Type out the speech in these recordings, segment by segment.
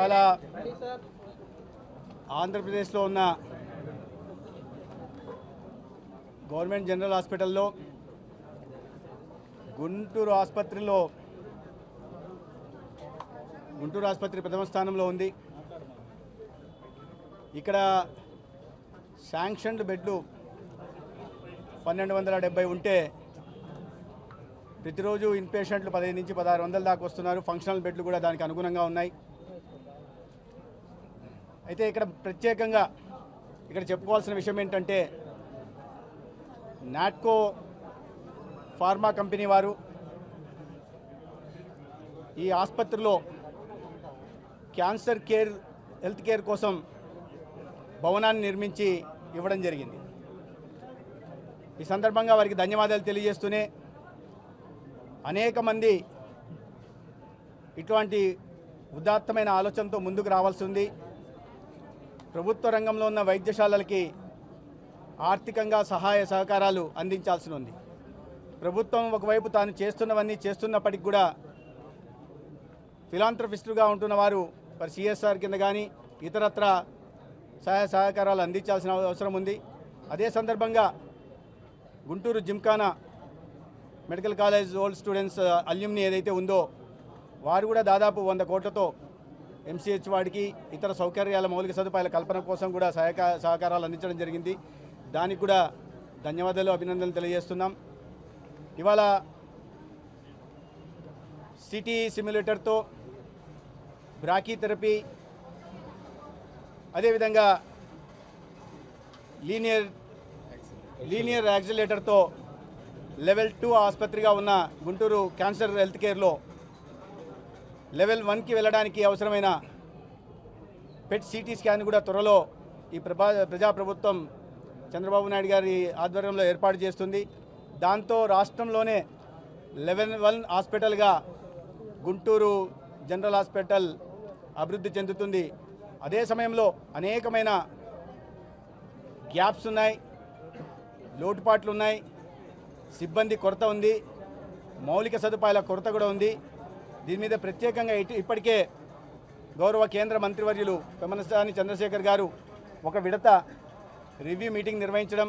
ఇవాళ ఆంధ్రప్రదేశ్లో ఉన్న గవర్నమెంట్ జనరల్ హాస్పిటల్లో గుంటూరు ఆసుపత్రిలో గుంటూరు ఆసుపత్రి ప్రథమ స్థానంలో ఉంది. ఇక్కడ శాంక్షన్డ్ బెడ్లు పన్నెండు వందల డెబ్బై ఉంటే ప్రతిరోజు ఇన్పేషెంట్లు పదిహేను నుంచి పదహారు వందల దాకా వస్తున్నారు. ఫంక్షనల్ బెడ్లు కూడా దానికి అనుగుణంగా ఉన్నాయి. అయితే ఇక్కడ ప్రత్యేకంగా ఇక్కడ చెప్పుకోవాల్సిన విషయం ఏంటంటే నాట్కో ఫార్మా కంపెనీ వారు ఈ ఆసుపత్రిలో క్యాన్సర్ కేర్ హెల్త్ కేర్ కోసం భవనాన్ని నిర్మించి ఇవ్వడం జరిగింది. ఈ సందర్భంగా వారికి ధన్యవాదాలు తెలియజేస్తూనే అనేక మంది ఇటువంటి ఉదాత్తమైన ఆలోచనతో ముందుకు రావాల్సి ఉంది. ప్రభుత్వ రంగంలో ఉన్న వైద్యశాలలకి ఆర్థికంగా సహాయ సహకారాలు అందించాల్సి ఉంది. ప్రభుత్వం ఒకవైపు తాను చేస్తున్నవన్నీ చేస్తున్నప్పటికి కూడా ఫిలాంథ్రఫిస్టుగా ఉంటున్న వారు మరి సిఎస్ఆర్ కింద కానీ ఇతరత్ర సహాయ సహకారాలు అందించాల్సిన అవసరం ఉంది. అదే సందర్భంగా Guntur gymkhana medical college old students alumni ఏదైతే ఉందో వారు కూడా దాదాపు వంద కోట్లతో ఎంసీహెచ్ వాడికి ఇతర సౌకర్యాల మౌలిక సదుపాయాల కల్పన కోసం కూడా సహాయక సహకారాలు అందించడం జరిగింది. దానికి కూడా ధన్యవాదాలు అభినందనలు తెలియజేస్తున్నాం. ఇవాళ సిటీ సిమ్యులేటర్తో బ్రాకీ థెరపీ అదేవిధంగా లీనియర్ లీనియర్ యాక్సిలేటర్తో లెవెల్ టూ ఆసుపత్రిగా ఉన్న గుంటూరు క్యాన్సర్ హెల్త్ కేర్లో లెవెల్ వన్కి వెళ్ళడానికి అవసరమైన పెట్ సిటీ స్కాన్ కూడా త్వరలో ఈ ప్రభా ప్రజాప్రభుత్వం చంద్రబాబు నాయుడు గారి ఆధ్వర్యంలో ఏర్పాటు చేస్తుంది. దాంతో రాష్ట్రంలోనే లెవెన్ వన్ హాస్పిటల్గా గుంటూరు జనరల్ హాస్పిటల్ అభివృద్ధి చెందుతుంది. అదే సమయంలో అనేకమైన గ్యాప్స్ ఉన్నాయి లోటుపాట్లు ఉన్నాయి సిబ్బంది కొరత ఉంది మౌలిక సదుపాయాల కొరత కూడా ఉంది. దీని మీద ప్రత్యేకంగా ఇప్పటికే గౌరవ కేంద్ర మంత్రివర్యులు పెమనసాని చంద్రశేఖర్ గారు ఒక విడత రివ్యూ మీటింగ్ నిర్వహించడం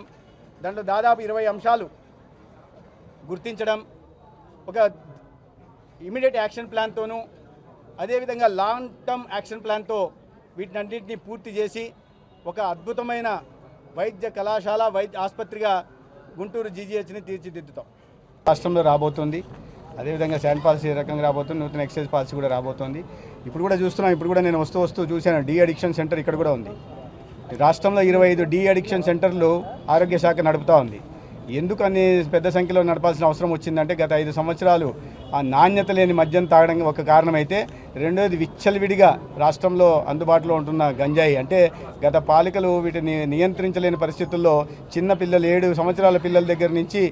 దాంట్లో దాదాపు ఇరవై అంశాలు గుర్తించడం ఒక ఇమీడియట్ యాక్షన్ ప్లాన్తోనూ అదేవిధంగా లాంగ్ టర్మ్ యాక్షన్ ప్లాన్తో వీటినన్నింటినీ పూర్తి చేసి ఒక అద్భుతమైన వైద్య కళాశాల వైద్య ఆసుపత్రిగా గుంటూరు జీజీహెచ్ని తీర్చిదిద్దుతాం. రాష్ట్రంలో రాబోతుంది. అదేవిధంగా శాండ్ పాలసీ రకంగా రాబోతుంది నూతన ఎక్సైజ్ పాలసీ కూడా రాబోతుంది. ఇప్పుడు కూడా చూస్తున్నాం ఇప్పుడు కూడా నేను వస్తూ వస్తూ చూశాను డీ అడిక్షన్ సెంటర్ ఇక్కడ కూడా ఉంది. రాష్ట్రంలో ఇరవై ఐదు డీ అడిక్షన్ సెంటర్లు ఆరోగ్య శాఖ నడుపుతూ ఉంది. ఎందుకు అన్ని పెద్ద సంఖ్యలో నడపాల్సిన అవసరం వచ్చిందంటే గత ఐదు సంవత్సరాలు ఆ నాణ్యత లేని మద్యం తాగడం ఒక కారణమైతే రెండోది విచ్చలవిడిగా రాష్ట్రంలో అందుబాటులో ఉంటున్న గంజాయి. అంటే గత పాలికలు వీటిని నియంత్రించలేని పరిస్థితుల్లో చిన్న పిల్లలు ఏడు సంవత్సరాల పిల్లల దగ్గర నుంచి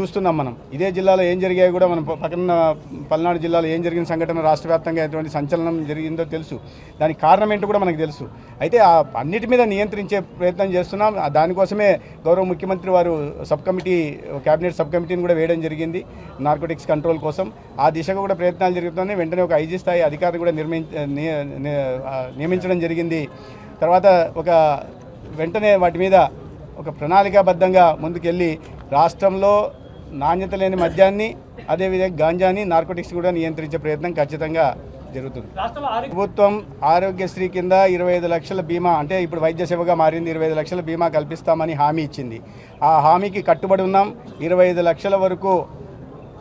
చూస్తున్నాం మనం. ఇదే జిల్లాలో ఏం జరిగాయో కూడా మనం పక్కన పల్నాడు జిల్లాలో ఏం జరిగిన సంఘటన రాష్ట్ర వ్యాప్తంగా ఎటువంటి సంచలనం జరిగిందో తెలుసు. దానికి కారణం ఏంటో కూడా మనకు తెలుసు. అయితే ఆ అన్నిటి మీద నియంత్రించే ప్రయత్నం చేస్తున్నాం. దానికోసమే గౌరవ ముఖ్యమంత్రి వారు సబ్ కమిటీ కేబినెట్ సబ్ కమిటీని కూడా వేయడం జరిగింది. నార్కోటిక్స్ కంట్రోల్ కోసం. ఆ దిశగా కూడా ప్రయత్నాలు జరుగుతున్నాయి. వెంటనే ఒక ఐజీ స్థాయి అధికారిని కూడా నిర్మించ నియ- నియమించడం జరిగింది. తర్వాత ఒక వెంటనే వాటి మీద ఒక ప్రణాళికాబద్ధంగా ముందుకెళ్ళి రాష్ట్రంలో నాణ్యత లేని మద్యాన్ని అదేవిధంగా గాంజాని నార్కోటిక్స్ కూడా నియంత్రించే ప్రయత్నం ఖచ్చితంగా జరుగుతుంది. ప్రభుత్వం ఆరోగ్యశ్రీ కింద ఇరవై ఐదు లక్షల బీమా అంటే ఇప్పుడు వైద్య సేవగా మారింది ఇరవై ఐదు లక్షల బీమా కల్పిస్తామని హామీ ఇచ్చింది. ఆ హామీకి కట్టుబడి ఉన్నాం. ఇరవై ఐదు లక్షల వరకు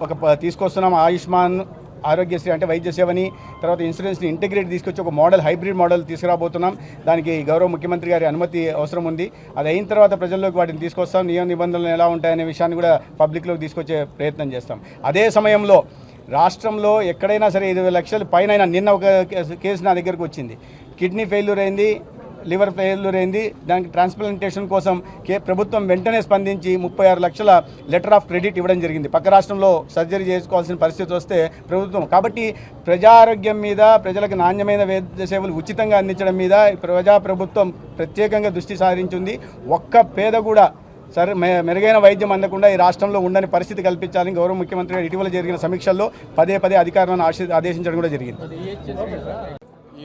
ఒక తీసుకొస్తున్నాం ఆయుష్మాన్ ఆరోగ్యశ్రీ అంటే వైద్య సేవని తర్వాత ఇన్సూరెన్స్ని ఇంటిగ్రేట్ తీసుకొచ్చి ఒక మోడల్ హైబ్రిడ్ మోడల్ తీసుకురాబోతున్నాం. దానికి గౌరవ ముఖ్యమంత్రి గారి అనుమతి అవసరం ఉంది. అది అయిన తర్వాత ప్రజల్లోకి వాటిని తీసుకొస్తాం. నియమ నిబంధనలు ఎలా ఉంటాయనే విషయాన్ని కూడా పబ్లిక్లోకి తీసుకొచ్చే ప్రయత్నం చేస్తాం. అదే సమయంలో రాష్ట్రంలో ఎక్కడైనా సరే ఇరవై లక్షల పైన నిన్న ఒక కేసు- కేసు నా దగ్గరకు వచ్చింది. కిడ్నీ ఫెయిల్యూర్ అయింది. లివర్ ఫెయిల్యూర్ అయింది. దానికి ట్రాన్స్ప్లాంటేషన్ కోసం కే ప్రభుత్వం వెంటనే స్పందించి ముప్పై ఆరు లక్షల లెటర్ ఆఫ్ క్రెడిట్ ఇవ్వడం జరిగింది. పక్క రాష్ట్రంలో సర్జరీ చేసుకోవాల్సిన పరిస్థితి వస్తే ప్రభుత్వం కాబట్టి ప్రజారోగ్యం మీద ప్రజలకు నాణ్యమైన వైద్య సేవలు ఉచితంగా అందించడం మీద ప్రజా ప్రభుత్వం ప్రత్యేకంగా దృష్టి సారించింది. ఒక్క పేద కూడా సరే మె- మెరుగైన వైద్యం అందకుండా ఈ రాష్ట్రంలో ఉండని పరిస్థితి కల్పించాలని గౌరవ ముఖ్యమంత్రి గారు ఇటీవల జరిగిన సమీక్షల్లో పదే పదే అధికారులను ఆశ- ఆదేశించడం కూడా జరిగింది.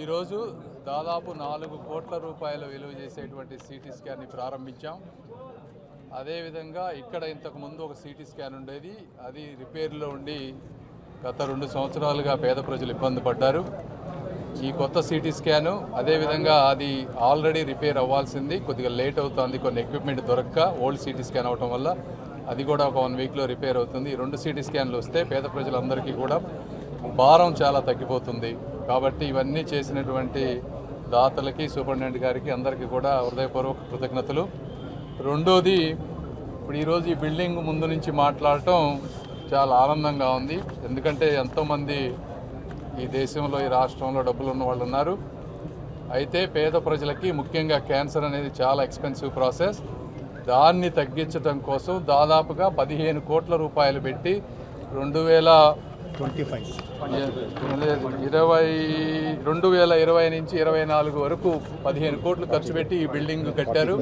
ఈరోజు దాదాపు నాలుగు కోట్ల రూపాయల విలువ చేసేటువంటి సిటీ స్కాన్ని ప్రారంభించాం. అదేవిధంగా ఇక్కడ ఇంతకుముందు ఒక సిటీ స్కాన్ ఉండేది. అది రిపేర్లో ఉండి గత రెండు సంవత్సరాలుగా పేద ప్రజలు ఇబ్బంది పడ్డారు. ఈ కొత్త సిటీ స్కాను అదేవిధంగా అది ఆల్రెడీ రిపేర్ అవ్వాల్సింది. కొద్దిగా లేట్ అవుతుంది. కొన్ని ఎక్విప్మెంట్ దొరక్క ఓల్డ్ సిటీ స్కాన్ అవటం వల్ల అది కూడా ఒక వన్ వీక్లో రిపేర్ అవుతుంది. రెండు సిటీ స్కాన్లు వస్తే పేద ప్రజలందరికీ కూడా భారం చాలా తగ్గిపోతుంది. కాబట్టి ఇవన్నీ చేసినటువంటి దాతలకి సూపరింటెండెంట్ గారికి అందరికీ కూడా హృదయపూర్వక కృతజ్ఞతలు. రెండోది ఇప్పుడు ఈరోజు ఈ బిల్డింగ్ ముందు నుంచి మాట్లాడటం చాలా ఆనందంగా ఉంది. ఎందుకంటే ఎంతోమంది ఈ దేశంలో ఈ రాష్ట్రంలో డబ్బులు ఉన్న వాళ్ళు ఉన్నారు. అయితే పేద ప్రజలకి ముఖ్యంగా క్యాన్సర్ అనేది చాలా ఎక్స్పెన్సివ్ ప్రాసెస్. దాన్ని తగ్గించడం కోసం దాదాపుగా పదిహేను కోట్ల రూపాయలు పెట్టి రెండు వేల ట్వంటీ ఫైవ్. ఇరవై రెండు వేల ఇరవై నుంచి ఇరవై నాలుగు వరకు పదిహేను కోట్లు ఖర్చు పెట్టి ఈ బిల్డింగ్ కట్టారు.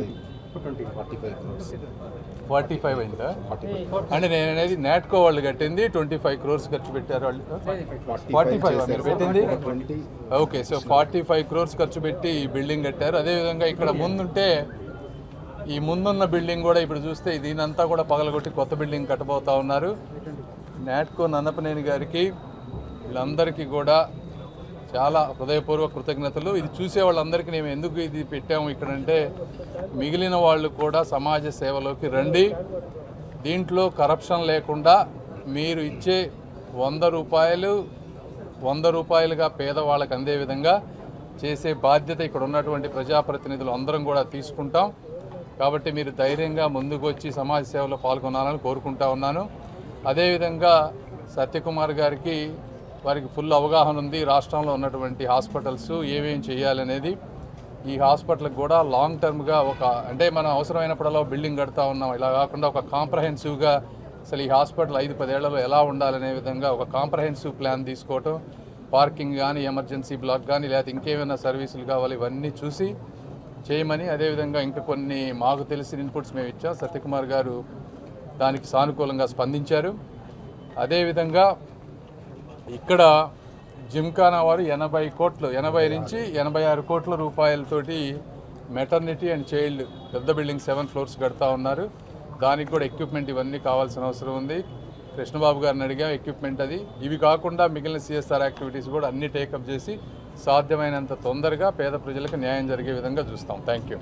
ఫార్టీ ఫైవ్ అయిందా? అంటే నేను అనేది నాట్కో వాళ్ళు కట్టింది ట్వంటీ ఫైవ్ క్రోర్స్ ఖర్చు పెట్టారు వాళ్ళు. ఫార్టీ ఫైవ్ మీరు పెట్టింది? Okay so forty five crores ఖర్చు పెట్టి ఈ బిల్డింగ్ కట్టారు. అదేవిధంగా ఇక్కడ ముందుంటే ఈ ముందున్న బిల్డింగ్ కూడా ఇప్పుడు చూస్తే దీనంతా కూడా పగలగొట్టి కొత్త బిల్డింగ్ కట్టబోతా ఉన్నారు. నాట్కో నందపనేని గారికి వీళ్ళందరికీ కూడా చాలా హృదయపూర్వక కృతజ్ఞతలు. ఇది చూసే వాళ్ళందరికీ మేము ఎందుకు ఇది పెట్టాము ఇక్కడంటే మిగిలిన వాళ్ళు కూడా సమాజ సేవలోకి రండి. దీంట్లో కరప్షన్ లేకుండా మీరు ఇచ్చే వంద రూపాయలు వంద రూపాయలుగా పేదవాళ్ళకి అందే విధంగా చేసే బాధ్యత ఇక్కడ ఉన్నటువంటి ప్రజాప్రతినిధులు అందరం కూడా తీసుకుంటాం. కాబట్టి మీరు ధైర్యంగా ముందుకు వచ్చి సమాజ సేవలో పాల్గొనాలని కోరుకుంటా ఉన్నాను. అదేవిధంగా సత్యకుమార్ గారికి వారికి ఫుల్ అవగాహన ఉంది. రాష్ట్రంలో ఉన్నటువంటి హాస్పిటల్స్ ఏమేం చేయాలనేది ఈ హాస్పిటల్కి కూడా లాంగ్ టర్మ్గా ఒక అంటే మనం అవసరమైనప్పుడల్లా బిల్డింగ్ కడతా ఉన్నాం. ఇలా కాకుండా ఒక కాంప్రహెన్సివ్గా అసలు ఈ హాస్పిటల్ ఐదు పదేళ్ళలో ఎలా ఉండాలనే విధంగా ఒక కాంప్రహెన్సివ్ ప్లాన్ తీసుకోవటం పార్కింగ్ కానీ ఎమర్జెన్సీ బ్లాక్ కానీ లేకపోతే ఇంకేమైనా సర్వీసులు కావాలి ఇవన్నీ చూసి చేయమని అదేవిధంగా ఇంకా కొన్ని మాకు తెలిసిన ఇన్పుట్స్ మేము ఇచ్చాం. సత్యకుమార్ గారు దానికి సానుకూలంగా స్పందించారు. అదేవిధంగా ఇక్కడ జిమ్ఖానా వారు ఎనభై కోట్లు ఎనభై నుంచి ఎనభై ఆరు కోట్ల రూపాయలతోటి మెటర్నిటీ అండ్ చైల్డ్ పెద్ద బిల్డింగ్ సెవెన్ ఫ్లోర్స్ కడతా ఉన్నారు. దానికి కూడా ఎక్విప్మెంట్ ఇవన్నీ కావాల్సిన అవసరం ఉంది. కృష్ణబాబు గారిని అడిగాం ఎక్విప్మెంట్ అది. ఇవి కాకుండా మిగిలిన సిఎస్ఆర్ యాక్టివిటీస్ కూడా అన్ని టేకప్ చేసి సాధ్యమైనంత తొందరగా పేద ప్రజలకు న్యాయం జరిగే విధంగా చూస్తాం. Thank you.